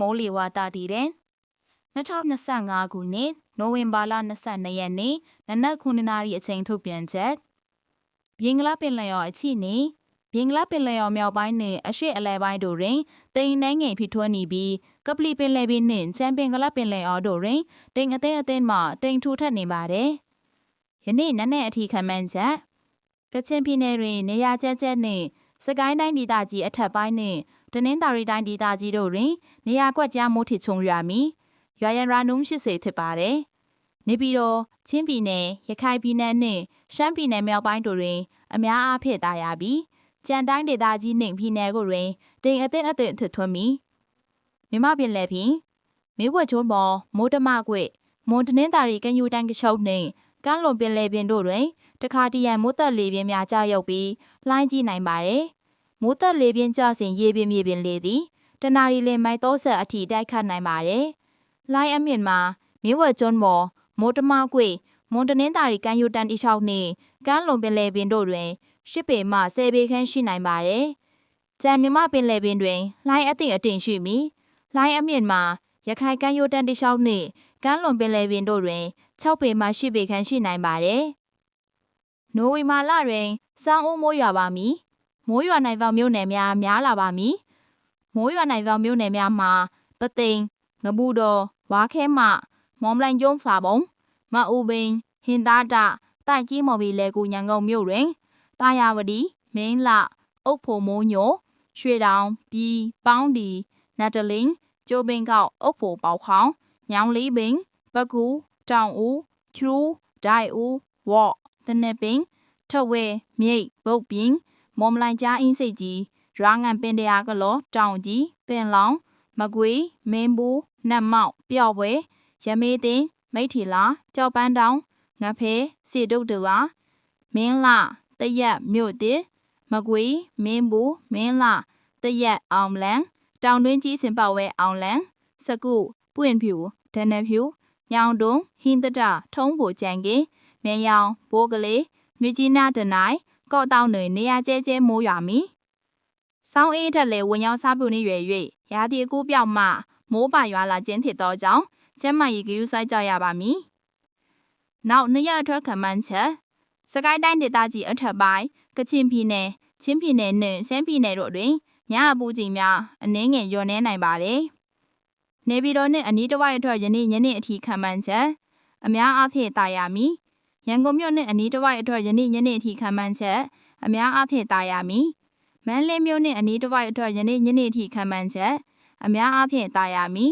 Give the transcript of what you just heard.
မိုးလေဝသတည်တယ်2025ခုနှစ်နိုဝင်ဘာလ22ရက်နေ့နနက်9:00နာရီအချိန်ထုတ်ပြန်ချက်ဘင်္ဂလားပင်လယ်အော်အချိနေဘင်္ဂလားပင်လယ်အော်မြောက်ပိုင်းနှင့်အရှေ့အလယ်ပိုင်းတို့တွင်တိမ်နှဲငယ်ဖြစ်ထွန်းနေပြီးကပလီပင်လယ်ပြင်နှင့်ချမ်ပင်ဂလပင်လယ်အော်တို့တွင်တိမ်အသင်းအသင်းမှတိမ်ထူထပ်နေပါတယ်။ယနေ့နက်နက်အထိခန့်မှန်းချက်ကချင်ပြည်နယ်တွင်နေရာကျကျနှင့်စကိုင်းတိုင်းဒေသကြီးအထက်ပိုင်းနှင့် တနင်္သာရီတိုင်းဒေသကြီးတို့တွင် နေရာကွက်ကြားမိုးထစ်ချုံရွာမီရွာရန်ရာနှုန်း80ဖြစ်ပါတယ်။နေပြည်တော်ချင်းပြည်နယ်ရခိုင်ပြည်နယ်နှင့်ရှမ်းပြည်နယ်မြောက်ပိုင်းတို့တွင် အများအားဖြင့်တာယာပြီးကြံတိုင်းဒေသကြီးနှင့်ပြည်နယ်တို့တွင်တိမ်အသင့်အသင့်အထထွန်းမီမြမပြည်နယ်ဖြင့်မေဝက်ချုံးပေါ်မိုးတမကွေမွန်တနင်္သာရီကညူတိုင်းကချုပ်နှင့်ကမ်းလွန်ပင်လယ်ပြင်တို့တွင်တခါတရံမိုးသက်လေပြင်းများကြာရောက်ပြီးလှိုင်းကြီးနိုင်ပါတယ်။ မိုးသက်လေပြင်းကျစဉ်ရေပြင်းမြေပြင်လေသည်တနာရီလမိုင်30အထိတိုက်ခတ်နိုင်ပါတယ်။လှိုင်းအမြင့်မှာမြဝကျွန်းမော်မိုးတမကွေမွန်တနင်္သာရီကမ်းယူတန်တိချောက်နှင့်ကမ်းလွန်ပင်လယ်ပြင်တို့တွင်ရှစ်ပေမှ10ပေခန့်ရှိနိုင်ပါတယ်။ကြံမြမပင်လယ်ပြင်တွင်လှိုင်းအသင့်အတင်ရှိမီလှိုင်းအမြင့်မှာရခိုင်ကမ်းယူတန်တိချောက်နှင့်ကမ်းလွန်ပင်လယ်ပြင်တို့တွင်6ပေမှ10ပေခန့်ရှိနိုင်ပါတယ်။နိုဝင်ဘာလတွင်စောင်းဦးမိုးရွာပါမည်။ မိုးရွာနိုင်သောမြို့နယ်များများလာပါမည်။မိုးရွာနိုင်သောမြို့နယ်များမှာပသိမ်ငပူတော်ဝါခဲမမော်မလန်ကျုံးဖာပုံမအူပင်ဟင်သားတတိုက်ကြီးမော်ဘီလဲကူညံကုန်မြို့တွင်တာယာဝတီမင်းလအုတ်ဖို့မိုးညိုရွှေတောင်ပြည်ပေါင်းဒီနတ်တလင်းကျိုးပင်ကောက်အုတ်ဖို့ပေါခေါင်ညောင်လေးပင်ပကူတောင်ဦးကျူးဒိုင်ဦးဝေါ့တနပင်ထဝဲမြိတ်ဘုတ်ပင် မော်မလိုင်ကြားအင်းစိတ်ကြီးရာငံပင်တရာကလောတောင်ကြီးပင်လောင်မကွေးမင်းဘူးနတ်မောက်ပျော့ပွဲရမေးသိန်းမိထီလာကြောက်ပန်းတောင်ငဖဲစီတုတ်တူဝါမင်းလာတရက်မြို့တစ်မကွေမင်းဘူးမင်းလာတရက်အောင်လန်တောင်တွင်းကြီးစင်ပဝဲအောင်လန်စကုပွင့်ဖြူဒနဖြူညောင်တုံဟင်းတတထုံးဖို့ကြံကေမြေယောင်ဘိုးကလေးမြကြီးနာတနိုင် ကော့တောင်းတွေနေရာကျဲကျဲမိုးရွာမီဆောင်းအေးထက်လေဝင်ရောက်စားပြုနေရွယ်၍ရာသီအကူပြောက်မှမိုးပါရွာလာခြင်းဖြစ်သောကြောင့်ကျမ်းမာရေးဂရုစိုက်ကြရပါမည်။နောက်နှစ်ရက်အထွက်ခံမှန်းချက်စကိုင်းတိုင်းဒေသကြီးအထက်ပိုင်းကချင်ပြည်နယ်ချင်းပြည်နယ်နဲ့ရှမ်းပြည်နယ်တို့တွင်ညအပူချိန်များအနည်းငယ်လျော့နေနိုင်ပါတယ်။နေပြည်တော်နှင့်အနီးတစ်ဝိုက်အထွက်ယနေ့ညနေအထိခံမှန်းချက်အများအားဖြင့်တာယာမီ ရန်ကုန်မြို့နှင့်အနီးတစ်ဝိုက်အထွက်ယနေ့ညနေအထိခံမှန်းချက်အများအားဖြင့်တာယာမီမန္တလေးမြို့နှင့်အနီးတစ်ဝိုက်အထွက်ယနေ့ညနေအထိခံမှန်းချက်အများအားဖြင့်တာယာမီ